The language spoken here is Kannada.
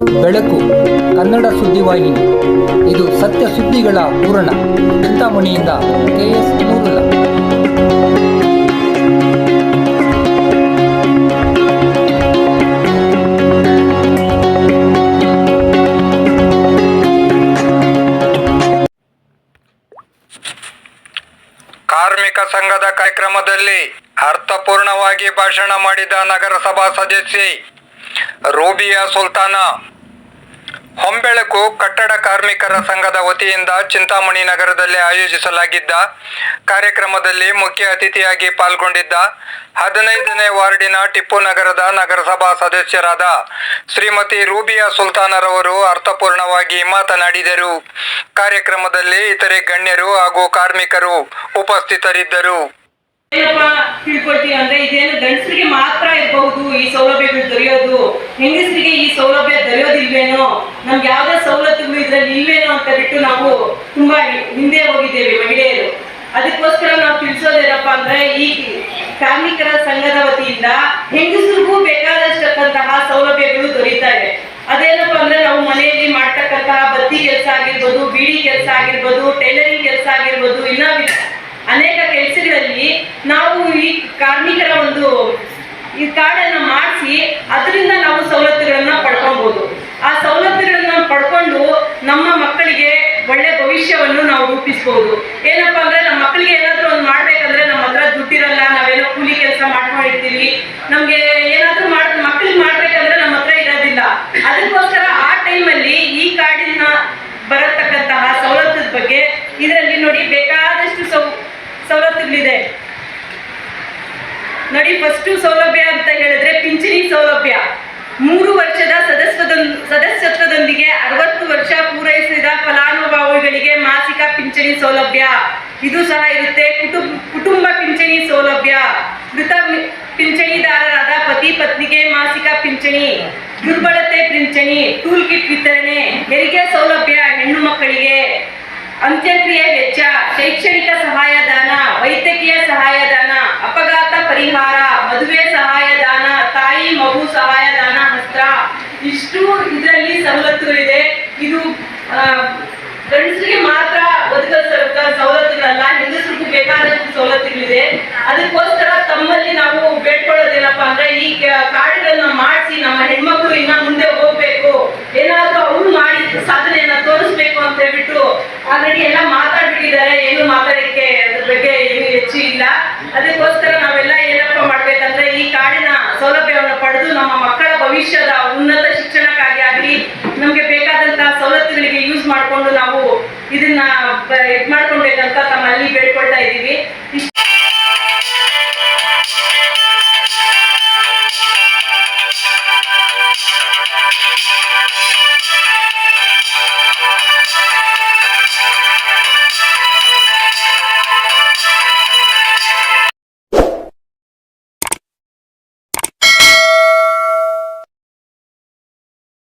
ಬೆಳಕು ಕನ್ನಡ ಸುದ್ದಿವಾಹಿನಿ. ಇದು ಸತ್ಯ ಸುದ್ದಿಗಳ ಪೂರಣ ಚಿಂತಾಮಣಿಯಿಂದ ಕೆಎಸ್ ನೂರುಲ್ಲ. ಕಾರ್ಮಿಕ ಸಂಘದ ಕಾರ್ಯಕ್ರಮದಲ್ಲಿ ಅರ್ಥಪೂರ್ಣವಾಗಿ ಭಾಷಣ ಮಾಡಿದ ನಗರಸಭಾ ಸದಸ್ಯೆ ರೂಬಿಯಾ ಸುಲ್ತಾನ. ಹೊಂಬೆಳಕು ಕಟ್ಟಡ ಕಾರ್ಮಿಕರ ಸಂಘದ ವತಿಯಿಂದ ಚಿಂತಾಮಣಿ ನಗರದಲ್ಲಿ ಆಯೋಜಿಸಲಾಗಿದ್ದ ಕಾರ್ಯಕ್ರಮದಲ್ಲಿ ಮುಖ್ಯ ಅತಿಥಿಯಾಗಿ ಪಾಲ್ಗೊಂಡಿದ್ದ ಹದಿನೈದನೇ ವಾರ್ಡಿನ ಟಿಪ್ಪು ನಗರದ ನಗರಸಭಾ ಸದಸ್ಯರಾದ ಶ್ರೀಮತಿ ರೂಬಿಯಾ ಸುಲ್ತಾನರವರು ಅರ್ಥಪೂರ್ಣವಾಗಿ ಮಾತನಾಡಿದರು. ಕಾರ್ಯಕ್ರಮದಲ್ಲಿ ಇತರೆ ಗಣ್ಯರು ಹಾಗೂ ಕಾರ್ಮಿಕರು ಉಪಸ್ಥಿತರಿದ್ದರು. ಏನಪ್ಪ ತಿಳ್ಕೊಳ್ತೀವಿ ಅಂದ್ರೆ ಇದೇನು ಗಂಡಸರಿಗೆ ಮಾತ್ರ ಇರಬಹುದು ಈ ಸೌಲಭ್ಯಗಳು ದೊರೆಯೋದು. ಹೆಂಗಸರಿಗೆ ಈ ಸೌಲಭ್ಯ ದೊರೆಯೋದಿಲ್ವೇನೋ? ನಮ್ಗೆ ಯಾವ್ದೇ ಸವಲತ್ತುಗಳು ಇದ್ರಲ್ಲಿ ಇಲ್ವೇನೋ ಅಂತ ಬಿಟ್ಟು ನಾವು ತುಂಬಾ ಹಿಂದೆ ಹೋಗಿದ್ದೇವೆ ಮಹಿಳೆಯರು. ಅದಕ್ಕೋಸ್ಕರ ನಾವು ತಿಳಿಸೋದೇನಪ್ಪ ಅಂದ್ರೆ ಈ ಕಾರ್ಮಿಕರ ಸಂಘದ ವತಿಯಿಂದ ಹೆಂಗಸರಿಗೂ ಬೇಕಾದಷ್ಟಕ್ಕಂತಹ ಸೌಲಭ್ಯಗಳು ದೊರೀತಾ ಇವೆ ಅದೇನಪ್ಪ ಅಂದ್ರೆ ನಾವು ಮನೆಯಲ್ಲಿ ಮಾಡ್ತಕ್ಕಂತಹ ಬತ್ತಿ ಕೆಲಸ ಆಗಿರ್ಬೋದು, ಬೀಡಿ ಕೆಲಸ ಆಗಿರ್ಬೋದು, ಟೈಲರಿಂಗ್ ಕೆಲಸ ಆಗಿರ್ಬೋದು, ಇನ್ನ ಅನೇಕ ಕೆಲಸಗಳಲ್ಲಿ ನಾವು ಈ ಕಾರ್ಮಿಕರ ಒಂದು ಈ ಕಾರ್ಡನ್ನ ಮಾಡಿಸಿ ಅದರಿಂದ ನಾವು ಸವಲತ್ತುಗಳನ್ನ ಪಡ್ಕೊಬಹುದು ಆ ಸವಲತ್ತುಗಳನ್ನ ಪಡ್ಕೊಂಡು ನಮ್ಮ ಮಕ್ಕಳಿಗೆ ಒಳ್ಳೆ ಭವಿಷ್ಯವನ್ನು ನಾವು ರೂಪಿಸಬಹುದು ಏನಪ್ಪಾ ಅಂದ್ರೆ ನಮ್ಮ ಮಕ್ಕಳಿಗೆ ಏನಾದ್ರೂ ಒಂದು ಮಾಡ್ಬೇಕಂದ್ರೆ ನಮ್ಮ ಹತ್ರ ದುಡ್ಡಿರಲ್ಲ, ನಾವೇನೋ ಕೂಲಿ ಕೆಲಸ ಮಾಡ್ಕೊಂಡಿರ್ತೀವಿ. ನಮ್ಗೆ ಏನಾದ್ರೂ ಮಾಡ್ ಮಕ್ಕಳಿಗೆ ಮಾಡ್ಬೇಕಂದ್ರೆ ನಮ್ಮ ಹತ್ರ ಇರೋದಿಲ್ಲ. ಅದಕ್ಕೋಸ್ಕರ ಆ ಟೈಮಲ್ಲಿ ಈ ಕಾರ್ಡಿನ ಬರತಕ್ಕಂತಹ ಸವಲತ್ತದ ಬಗ್ಗೆ ಇದರಲ್ಲಿ ನೋಡಿ ಬೇಕಾದಷ್ಟು ಸೌ ಸವಲತ್ತುಗಳಿದೆ ನೋಡಿ ಫಸ್ಟ್ ಸೌಲಭ್ಯ ಅಂತ ಹೇಳಿದ್ರೆ ಪಿಂಚಣಿ ಸೌಲಭ್ಯ. ಮೂರು ವರ್ಷದ ಸದಸ್ಯದ ಸದಸ್ಯತ್ವದೊಂದಿಗೆ ಅರವತ್ತು ವರ್ಷ ಪೂರೈಸಿದ ಫಲಾನುಭವಿಗಳಿಗೆ ಮಾಸಿಕ ಪಿಂಚಣಿ ಸೌಲಭ್ಯ. ಇದು ಸಹ ಇರುತ್ತೆ. ಕುಟುಂಬ ಕುಟುಂಬ ಪಿಂಚಣಿ ಸೌಲಭ್ಯ. ಮೃತ ಪಿಂಚಣಿದಾರರಾದ ಪತಿ ಪತ್ನಿಗೆ ಮಾಸಿಕ ಪಿಂಚಣಿ. ದುರ್ಬಲತೆ ಪಿಂಚಣಿ, ಟೂಲ್ ಕಿಟ್ ವಿತರಣೆ, ಹೆರಿಗೆ ಸೌಲಭ್ಯ ಹೆಣ್ಣು ಮಕ್ಕಳಿಗೆ. ಅಂತ್ಯಕ್ರಿಯೆ ವೆಚ್ಚ, ಶೈಕ್ಷಣಿಕ ಪರಿಹಾರ, ಮದುವೆ ಸಹಾಯದಾನ, ತಾಯಿ ಮಗು ಸಹಾಯದಾನ ಹಸ್ತ್ರ ಇಷ್ಟು ಇದರಲ್ಲಿ ಇದೆ. ಇದು ಗಂಡಸರಿಗೆ ಮಾತ್ರ ಒದಗಿಸಿದ ಸವಲತ್ತುಗಳಲ್ಲ, ಹೆಂಗಸರಿಗೂ ಬೇಕಾದಷ್ಟು ಸವಲತ್ತುಗಳಿದೆ. ಅದಕ್ಕೋಸ್ಕರ ತಮ್ಮಲ್ಲಿ ನಾವು ಬೇಡ್ಕೊಳ್ಳೋದೇನಪ್ಪ ಅಂದ್ರೆ, ಈ ಕಾರ್ಡ್ಗಳನ್ನ ಮಾಡಿಸಿ ನಮ್ಮ ಹೆಣ್ಮಕ್ಳು ಇನ್ನ ಮುಂದೆ ಹೋಗ್ಬೇಕು. ಏನಾದ್ರೂ ಅವ್ರು ಮಾಡಿ, ಸಾಧನೆಯನ್ನ ತೋರಿಸ್ಬೇಕು ಅಂತ ಹೇಳ್ಬಿಟ್ಟು ಆಲ್ರೆಡಿ ಎಲ್ಲ ನಮ್ಮ ಮಕ್ಕಳ ಭವಿಷ್ಯದ ಉನ್ನತ ಶಿಕ್ಷಣಕ್ಕಾಗಿ ಆಗಲಿ, ನಮಗೆ ಬೇಕಾದಂತಹ ಸವಲತ್ತುಗಳಿಗೆ ಯೂಸ್ ಮಾಡ್ಕೊಂಡು ನಾವು ಇದನ್ನ ಇದು ಮಾಡ್ಕೊಳ್ಬೇಕಂತ ತಮ್ಮಲ್ಲಿ ಬೇಡ್ಕೊಳ್ತಾ ಇದ್ದೀವಿ.